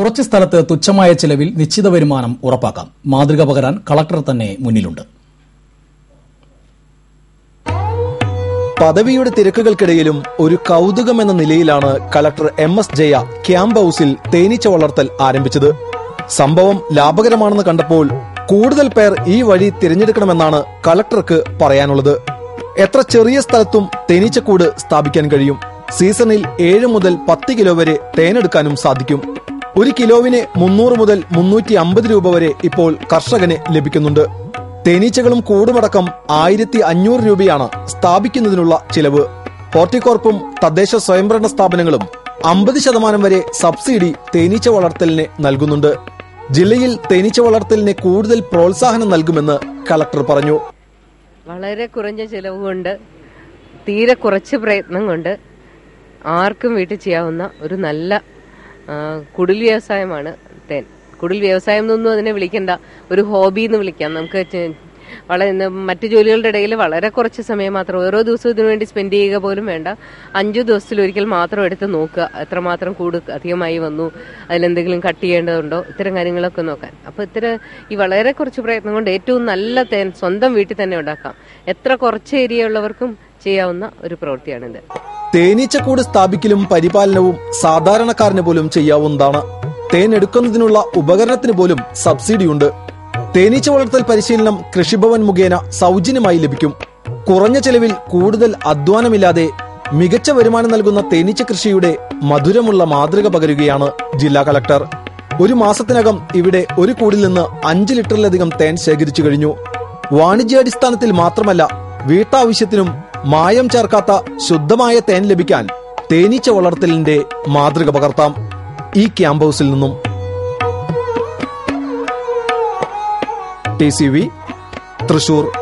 കുറച്ച് സ്ഥലത്ത് തുച്ഛമായ ചിലവിൽ നിശ്ചിത വരുമാനം ഉറപ്പാക്കാം. മാതൃക പകരാൻ കളക്ടർ തന്നെ മുന്നിലുണ്ട്. പദവിയുടെ തിരക്കുകൾക്കിടയിലും ഒരു കൗതുകം എന്ന നിലയിലാണ് collector M S Jaya camp ഹൌസിൽ തേനീച്ച വളർത്തൽ ആരംഭിച്ചത്. സംഭവം ലാഭകരമാണെന്ന് കണ്ടപ്പോൾ കൂടുതൽ പേർ ഈ വഴി തിരഞ്ഞെടുക്കണമെന്നാണ് കളക്ടർക്ക് പറയാനുള്ളത്. എത്ര ചെറിയ സ്ഥലത്തും തേനീച്ചക്കൂട് സ്ഥാപിക്കാൻ കഴിയും. സീസണിൽ ഏഴ് മുതൽ പത്ത് കിലോ വരെ തേനെടുക്കാനും സാധിക്കും. ഒരു കിലോവിന് മുന്നൂറ് മുതൽ മുന്നൂറ്റി അമ്പത് രൂപ വരെ ഇപ്പോൾ കർഷകന് ലഭിക്കുന്നുണ്ട്. തേനീച്ചകളും കൂടുമടക്കം ആയിരത്തി അഞ്ഞൂറ് രൂപയാണ് സ്ഥാപിക്കുന്നതിനുള്ള ചിലവ്. ഹോർട്ടികോർപ്പും തദ്ദേശ സ്വയംഭരണ സ്ഥാപനങ്ങളും അമ്പത് ശതമാനം വരെ സബ്സിഡി തേനീച്ച വളർത്തലിന് നൽകുന്നുണ്ട്. ജില്ലയിൽ തേനീച്ച വളർത്തലിന് കൂടുതൽ പ്രോത്സാഹനം നൽകുമെന്ന് കളക്ടർ പറഞ്ഞു. വളരെ കുറഞ്ഞ ചിലവ് കൊണ്ട് തീരെ കുറച്ച് പ്രയത്നം കൊണ്ട് ആർക്കും വീട്ടിൽ ചെയ്യാവുന്ന ഒരു നല്ല കുടിൽ വ്യവസായമാണ് തേൻ. കുടിൽ വ്യവസായം എന്നൊന്നും അതിനെ വിളിക്കണ്ട. ഒരു ഹോബി എന്ന് വിളിക്കാം. നമുക്ക് വളരെ മറ്റ് ജോലികളുടെ ഇടയിൽ വളരെ കുറച്ച് സമയം മാത്രം ഓരോ ദിവസവും ഇതിനു വേണ്ടി സ്പെൻഡ് ചെയ്യുക പോലും വേണ്ട. അഞ്ചു ദിവസത്തിൽ ഒരിക്കൽ മാത്രം എടുത്ത് നോക്കുക. എത്രമാത്രം കൂട് അധികമായി വന്നു അതിലെന്തെങ്കിലും കട്ട് ചെയ്യേണ്ടതുണ്ടോ ഇത്തരം കാര്യങ്ങളൊക്കെ നോക്കാൻ. അപ്പോൾ ഇത്തരം ഈ വളരെ കുറച്ച് പ്രയത്നം കൊണ്ട് ഏറ്റവും നല്ല തേൻ സ്വന്തം വീട്ടിൽ തന്നെ ഉണ്ടാക്കാം. എത്ര കുറച്ച് ഏരിയ ഉള്ളവർക്കും ചെയ്യാവുന്ന ഒരു പ്രവൃത്തിയാണിത്. തേനീച്ചക്കൂട് സ്ഥാപിക്കലും പരിപാലനവും സാധാരണക്കാരന് പോലും ചെയ്യാവുന്നതാണ്. തേൻ എടുക്കുന്നതിനുള്ള ഉപകരണത്തിന് പോലും സബ്സിഡിയുണ്ട്. തേനീച്ച വളർത്തൽ പരിശീലനം കൃഷിഭവൻ മുഖേന സൗജന്യമായി ലഭിക്കും. കുറഞ്ഞ ചെലവിൽ കൂടുതൽ അധ്വാനമില്ലാതെ മികച്ച വരുമാനം നൽകുന്ന തേനീച്ച കൃഷിയുടെ മധുരമുള്ള മാതൃക പകരുകയാണ് ജില്ലാ കളക്ടർ ഒരു മാസത്തിനകം ഇവിടെ ഒരു കൂടിൽ നിന്ന് അഞ്ച് ലിറ്ററിലധികം തേൻ ശേഖരിച്ചു കഴിഞ്ഞു. വാണിജ്യാടിസ്ഥാനത്തിൽ മാത്രമല്ല വീട്ടാവശ്യത്തിനും മായം ചേർക്കാത്ത ശുദ്ധമായ തേൻ ലഭിക്കാൻ തേനീച്ച വളർത്തലിന്റെ മാതൃക പകർത്താം ഈ ക്യാമ്പ് ഹൗസിൽ നിന്നും. T C V Thrissur.